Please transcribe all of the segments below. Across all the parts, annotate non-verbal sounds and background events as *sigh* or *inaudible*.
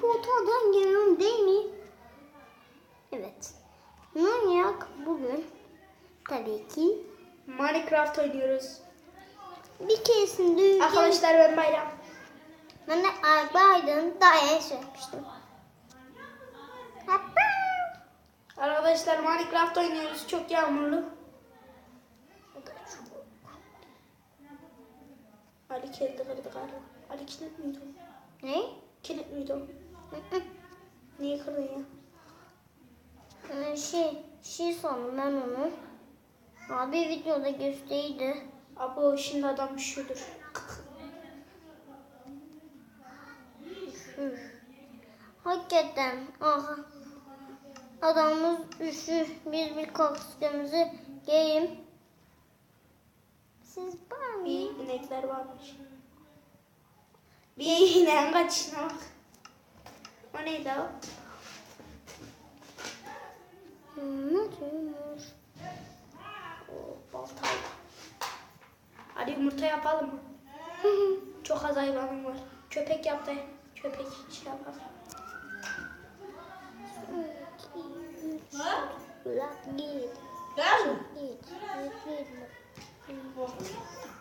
Portaldan geliyorum değil mi? Evet. Manyak bugün tabii ki Minecraft oynuyoruz. bir keresinde Arkadaşlar ben Bayram. ben de Aybiden daha yeni söylemiştim. Arkadaşlar Minecraft oynuyoruz. Çok yağmurlu. Ali kilidi kırdı galiba. Ali kilit miydi o? Ne? Kilit miydi o? Niye kırdın ya? Ee, Şey, şey sandım ben onu. Abi videoda gösteriydi. Abi şimdi adam üşüdür. Hakikaten. Aha. Adamımız üşür. Biz bir koskumuzu giyeyim. Siz var mı? Bir inekler varmış. Bir ineğin kaçışına bak. O neydi o? Anlatıyormuş. O baltaydı. Hadi yumurta yapalım mı? *laughs* Çok az hayvanım var. Köpek yap da köpek şey yapalım. Ulan git. Gel mi?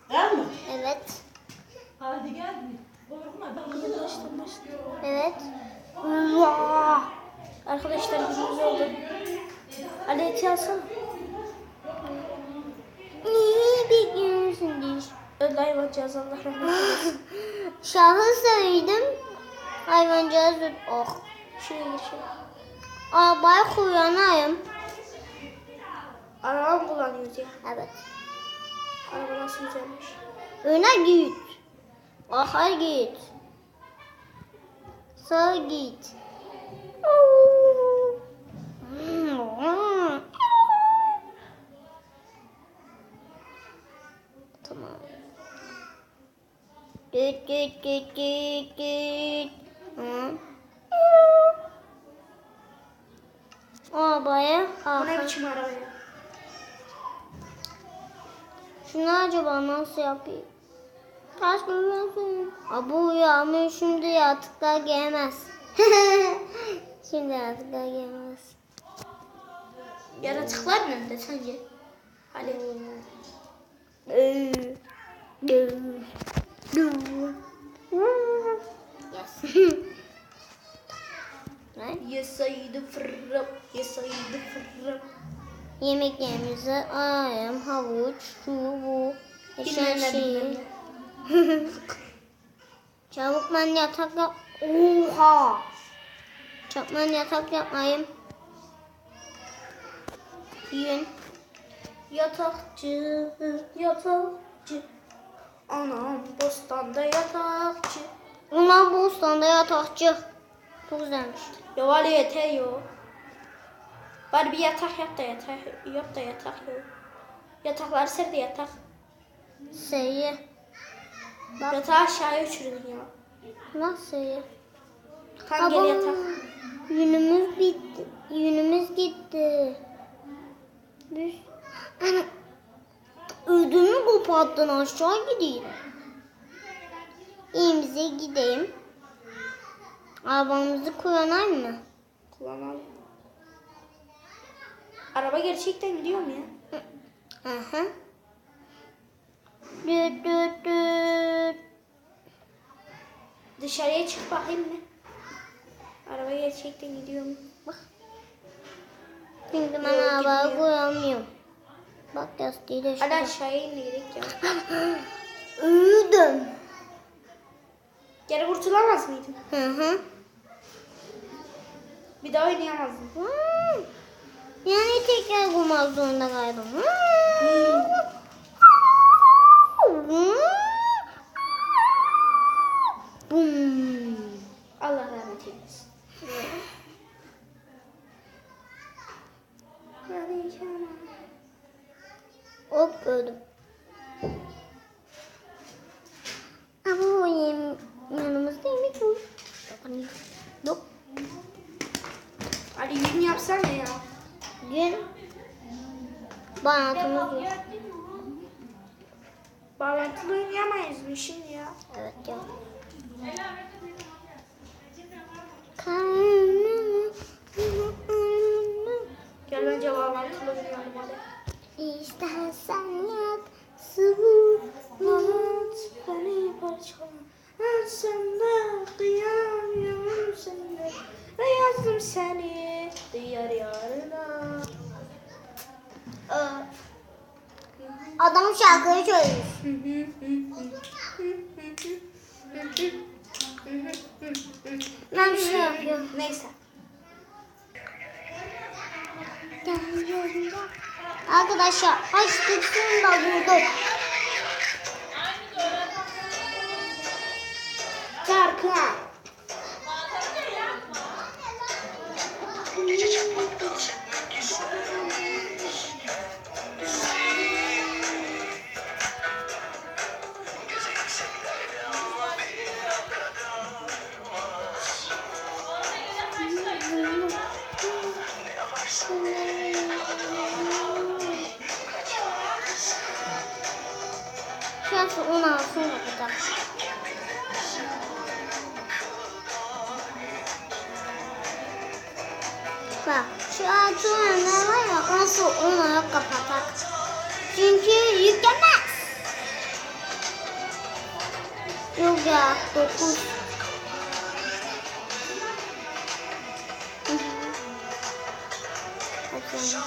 Gel mi? Evet. Hadi gel? Korkma. Evet. Vaa. Arkadaşlar gündüz oldu. Ali eti alsana. Niye bekliyorsun diye. Öldü hayvancağız Allah rahmet eylesin. *laughs* Şahı söyledim. Hayvancağız öt- oh. Şuraya şuraya. Arabaya kullanayım. Araba kullanıyoruz ya? Evet. Araba nasıl güzelmiş. Öne git. Arka git. Sağa git. Tamam. Düt düt düt düt düt. Arabaya Bu ne biçim araba ya? Şunu acaba nasıl yapayım? Taş görüyorsun. Abu yağmur şimdi yatıklar gelmez. *laughs* şimdi yatıklar gelmez. Yaratıklar nerede sence? Ali. yes. ne? Yesaydı fırrım. Yesaydı fırrım. Yemeklerimizi ayım, havuç, şu bu. Şey. ne. Çabuk ben yatak yap. Oha! Çabuk ben yatak yapmayayım. Yiyin. Yatakçı, yatakçı. Anam bostanda yatakçı. Ulan bostanda yatakçı. Çok güzelmiş. Ya var yeter yo. Bari bir yatak yap da yatak yap da yatak yo. Yatakları ser de yatak. Sayı. Bak. Yatağı aşağıya uçurdun ya. Nasıl sayı? Kan gel yatak. Yünümüz bitti. Yünümüz gitti. Biz... Ana. Ödümü koparttın aşağı gideyim. İyimize gideyim. Arabamızı kullanayım mı? Kullanalım. Araba gerçekten gidiyor mu ya? Aha. Düt düt düt. Dışarıya çık bakayım mı? Araba gerçekten gidiyor mu? Bak. Şimdi ben Yok, arabayı gitmiyor. kullanmıyorum. Bak lastiği de Hadi şurada. aşağıya in gidelim ya. *laughs* Öldüm. Geri kurtulamaz mıydın? Hı hı. Bir daha oynayamazdın. Hmm. Yani tekrar kurmak zorunda kaldım. Hmm. Hmm. Bağlantımız yok. Bağlantı bağlantılı oynayamayız mı şimdi ya? Evet ya. 当下跟摄影师。那就。给他小，二十。Şurası onu alsın burada. Bak şu altı var ya nasıl onu kapatak. Çünkü yüklemez. Yok ya dokuz. Hı hı. Bakayım.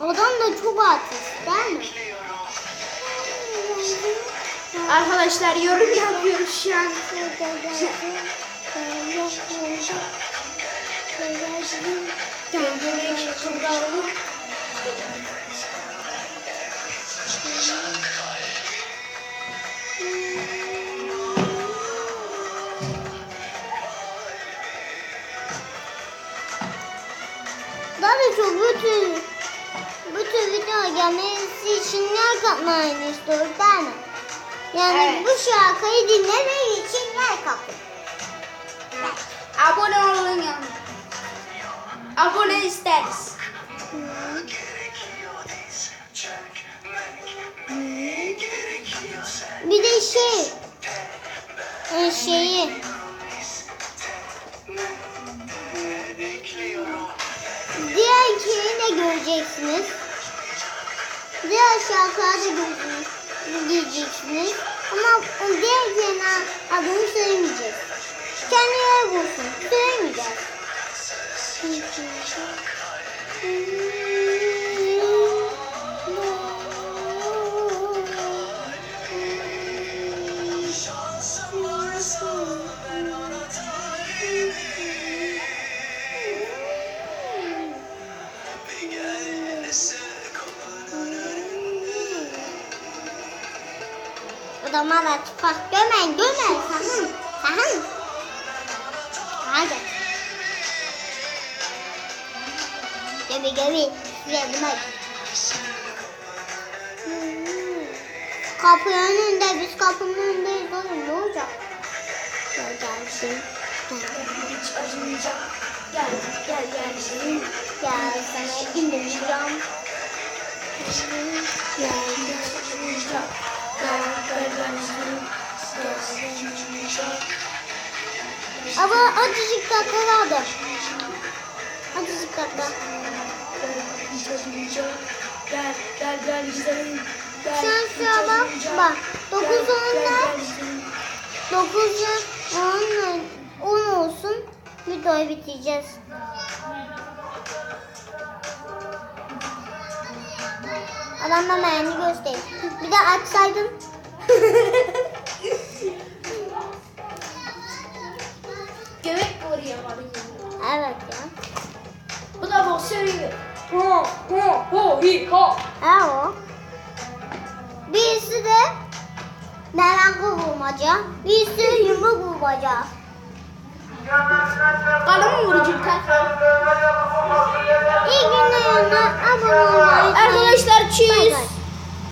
Adam da çok artist değil mi? Arkadaşlar yorum yapıyoruz şu an. *laughs* Kendini bütün bütün video gelmesi için like atmayı istiyoruz değil mi? Yani Evet. bu şarkıyı dinlemek için like atın. Abone olun yani. Abone isteriz. Bir de şey e, şeyi göreceksiniz. Diğer şarkıları da göreceksiniz. Ama diğer şeyin adını söylemeyeceğiz. Kendileri bulsun. Söylemeyeceğiz. Da çıkart. Gömen, gömen. Sakın. Sakın. Hadi. Göbi göbi. Şuraya bırak. Kapı önünde, biz kapının önündeyiz oğlum. Ne olacak? Gel. Gel. Hiç acımayacak. Gel gel gel. Gel sana indireceğim. Gel gel. Acımayacak. Ama azıcık dakika kaldı. Azıcık dakika. Gel gel gel güzelim. Sen şuna bak. acımayacak. Bak. Dokuz Gel, gel, onla. gel güzelim. Dokuz on, on olsun. Videoyu bitireceğiz. Adam da beğendi göstereyim. Bir de açsaydın. *laughs* Göbek oraya var. Evet ya. Bu da bu söylüyor. Ho ho ho hi ho. Ha o. Birisi de Meraklı bulmaca. Bir sürü yumruk bulmaca. Bana mı vuracak kanka? İyi günler. Abone olmayı. Arkadaşlar çiz. Bye bye.